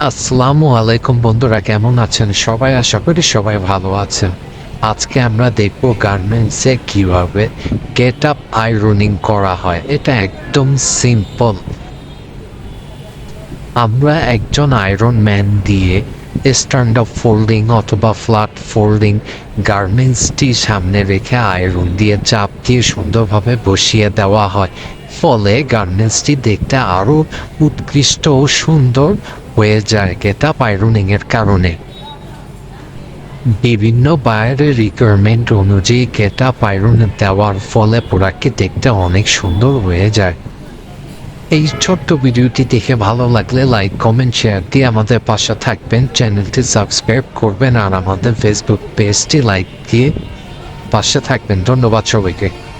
আসসালামু আলাইকুম বন্ধুরা, কেমন আছেন সবাই? আশা করি সবাই ভালো আছেন। আজকে আমরা দেখব গার্মেন্টসে কীভাবে গেট আপ আয়রনিং করা হয়। এটা একদম সিম্পল আমরা একজন আয়রন ম্যান দিয়ে স্ট্যান্ড আপ ফোল্ডিং অথবা ফ্ল্যাট ফোল্ডিং গার্মেন্টসটি সামনে রেখে আয়রন দিয়ে চাপ দিয়ে সুন্দরভাবে বসিয়ে দেওয়া হয়। ফলে গার্মেন্টসটি দেখতে আরও উৎকৃষ্ট ও সুন্দর হয়ে যায় গেট আপ আয়রনিংয়ের কারণে। বিভিন্ন বাইরের রিকোয়ারমেন্ট অনুযায়ী আপ আয়রন দেওয়ার ফলে প্রোডাক্টটি দেখতে অনেক সুন্দর হয়ে যায়। এই ছোট্ট ভিডিওটি দেখে ভালো লাগলে লাইক কমেন্ট শেয়ার দিয়ে আমাদের পাশে থাকবেন। চ্যানেলটি সাবস্ক্রাইব করবেন আর আমাদের ফেসবুক পেজটি লাইক দিয়ে পাশে থাকবেন। ধন্যবাদ সবাইকে।